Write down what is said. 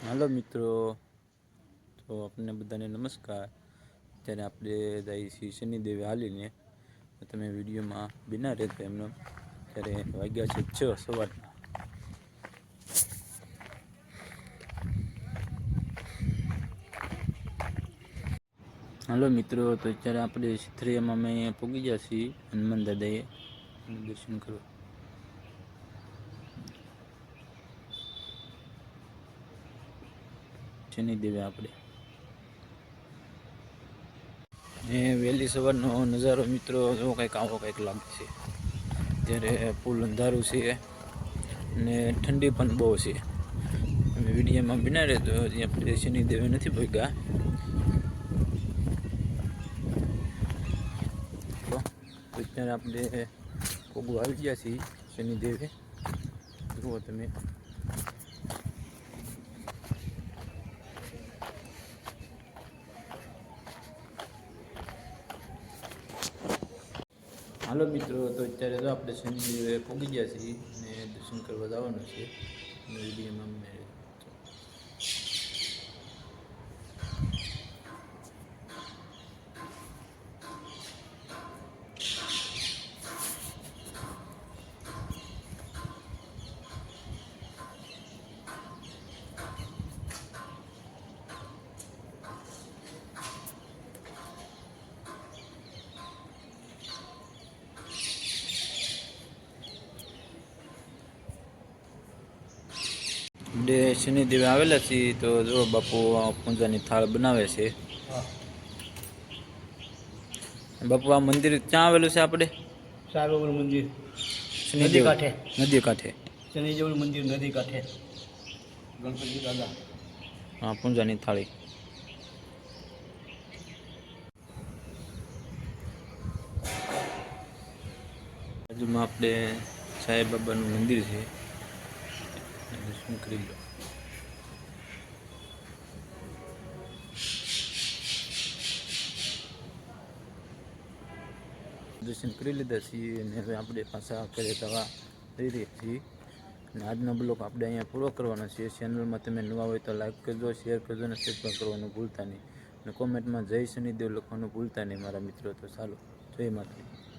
હાલો મિત્રો, તો આપણને બધાને નમસ્કાર. અત્યારે આપણે જઈએ છીએ શનિદેવે હાલીને તમે વિડીયોમાં બિના રહેતા એમનો ત્યારે વાગ્યા છે છ સવારના. હાલો મિત્રો, તો અત્યારે આપણે સિથરિયામાં અમે પહોંચી ગયા છીએ. હનુમાન દાદાએ દર્શન કરવા. શનિદેવે આપણે. ને વહેલી સવારનો નજારો મિત્રો, જો કંઈક આવો કંઈક લાગે છે ત્યારે ફૂલ અંધારું છે ને ઠંડી પણ બહુ છે. અમે વિડીયામાં બિના રહેતો ત્યાં આપણે શનિદેવે નથી ભોગ્યા. અત્યારે આપણે કોગું આવી ગયા છીએ શનિદેવે જુઓ તમે. હાલો મિત્રો, તો અત્યારે તો આપણે શનિદેવે પહોંચી ગયા છીએ અને દર્શન કરવા જવાનું છે. અને વિડીયોમાં અમને બે શનિદેવે આવેલા છીએ તો જો બાપુ પૂજાની થાળ બનાવે છે. બાપુ આ મંદિર ક્યાં આવેલું છે આપણે? સારોવર મંદિર. નદી કાંઠે. નદી કાંઠે. શનિદેવનું મંદિર નદી કાંઠે. ગણપતિ દાદા. હા પૂજાની થાળી. બાજુમાં આપણે સાંઈ બાબાનું મંદિર છે. દર્શન કરી લો દર્શન કરી લીધા છીએ અને હવે આપણે પાછા ઘરે દવા લઈ રહ્યા છીએ અને આજનો બ્લોગ આપણે અહીંયા પૂરો કરવાનો છે ચેનલમાં તમે નવા હોય તો લાઈક કરજો શેર કરજો અને સબસ્ક્રાઈબ કરવાનું ભૂલતા નહીં અને કોમેન્ટમાં જય શનિદેવ લખવાનું ભૂલતા નહીં મારા મિત્રો તો ચાલો જય માતાજી